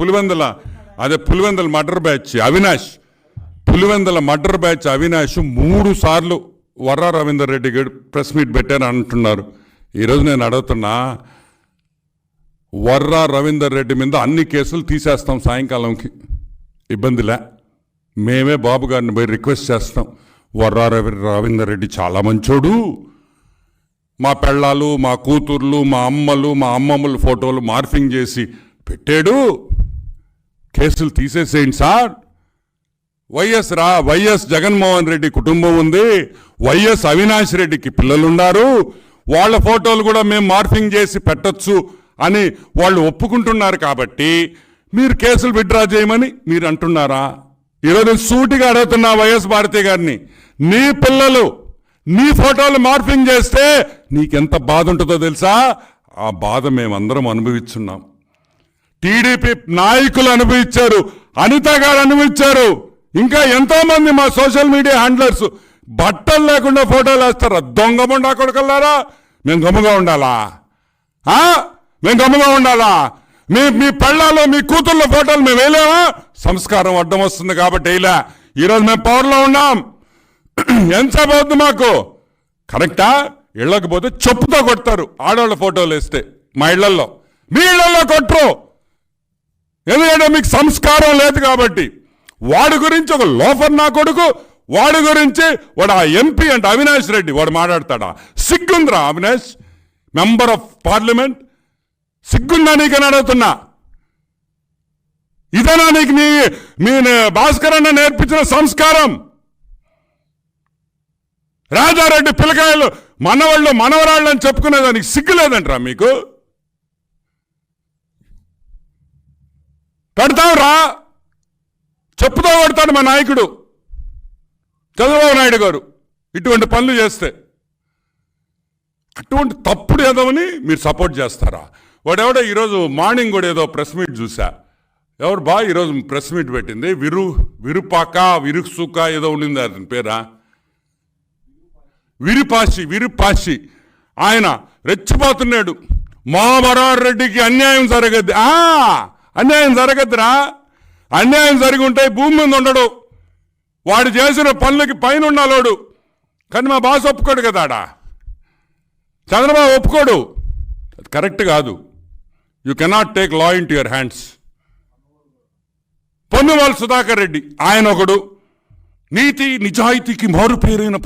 పులివెందుల అదే Pulivendula murder batch Avinash. Pulivendula murder batch Avinash మూడు సార్లు వర్రా రవీందర్ రెడ్డి గారు ప్రెస్ మీట్ పెట్టారు అంటున్నారు. ఈరోజు నేను అడుగుతున్నా వర్రా రవీందర్ రెడ్డి మీద అన్ని కేసులు తీసేస్తాం సాయంకాలంకి ఇబ్బందిలే. మేమే బాబు గారిని పోయి రిక్వెస్ట్ చేస్తాం. వర్రా రవి రవీందర్ రెడ్డి చాలా మంచోడు. మా పెళ్ళాలు మా కూతుర్లు మా అమ్మలు మా అమ్మమ్మల ఫోటోలు మార్ఫింగ్ చేసి పెట్టాడు. కేసులు తీసేసేయండి సార్. వైఎస్ రా వైఎస్ జగన్మోహన్ రెడ్డి కుటుంబం ఉంది. వైఎస్ అవినాష్ రెడ్డికి పిల్లలున్నారు. వాళ్ళ ఫోటోలు కూడా మేము మార్ఫింగ్ చేసి పెట్టొచ్చు అని వాళ్ళు ఒప్పుకుంటున్నారు కాబట్టి మీరు కేసులు విత్డ్రా చేయమని మీరు అంటున్నారా? ఈరోజు సూటిగా అడుగుతున్నా వైఎస్ భారతి గారిని. నీ పిల్లలు నీ ఫోటోలు మార్ఫింగ్ చేస్తే నీకెంత బాధ ఉంటుందో తెలుసా? ఆ బాధ మేమందరం అనుభవిస్తున్నాం. టీడీపీ నాయకులు అనుభవించారు అనిత గారు అనుభవించారు. ఇంకా ఎంతో మంది మా సోషల్ మీడియా హ్యాండ్లర్స్ బట్టలు లేకుండా ఫోటోలు వేస్తారా దొంగ ముండా కొడుకల్లారా మేము గమ్ముగా ఉండాలా? మేము గమ్ముగా ఉండాలా? మీ మీ పళ్ళాలో మీ కూతుర్ల ఫోటోలు మేము వేయలేమా? సంస్కారం అడ్డం వస్తుంది కాబట్టి వేయలే. ఈరోజు మేము పవర్లో ఉన్నాం. ఎంత పోతుంది మాకు? కరెక్టా? ఇళ్ళకపోతే చెప్పుతో కొడతారు. ఆడవాళ్ళ ఫోటోలు వేస్తే మా ఇళ్ళల్లో మీ ఇళ్ళల్లో కొట్టరు. ఎందుకంటే మీకు సంస్కారం లేదు కాబట్టి. వాడి గురించి ఒక లోఫర్ నా కొడుకు వాడి గురించి వాడు ఆ ఎంపీ అంటే అవినాష్ రెడ్డి వాడు మాట్లాడతాడా? సిగ్గుందిరా అవినాష్? Member of parliament? సిగ్గుందా నీకని అడుగుతున్నా. ఇదేనా నీకు మీ మీ భాస్కర్ అన్న నేర్పించిన సంస్కారం? రాజారెడ్డి పిల్లకాయలు మనవాళ్ళు మనవరాళ్ళు అని చెప్పుకునేదానికి సిగ్గులేదంటరా మీకు? పెడతాం రా. చెప్పుతో కొడతాడు మా నాయకుడు. చంద్రబాబు నాయుడు గారు ఇటువంటి పనులు చేస్తే. అటువంటి తప్పుడు ఏదోని మీరు సపోర్ట్ చేస్తారా? వాడెవడో ఈరోజు మార్నింగ్ కూడా ఏదో ప్రెస్ మీట్ చూసా ఎవరు బా ఈరోజు ప్రెస్ మీట్ పెట్టింది? విరు విరుపాక విరుసుక ఏదో ఉండింది అతని పేరా? విరుపాషి విరుపాషి ఆయన రెచ్చిపోతున్నాడు. మా రెడ్డికి అన్యాయం జరగద్ది. ఆ! అన్యాయం జరగద్దురా. అన్యాయం జరిగి ఉంటే భూమి మీద ఉండడు. వాడు చేసిన పనులకి పైన ఉండాలోడు కానీ మా బాస్ ఒప్పుకోడు కదా చంద్రబాబు ఒప్పుకోడు. అది కరెక్ట్ కాదు. You cannot take law into your hands Ponnavolu Sudhakar Reddy ఆయన ఒకడు. నీతి నిజాయితీకి మారుపేరైన పేరైన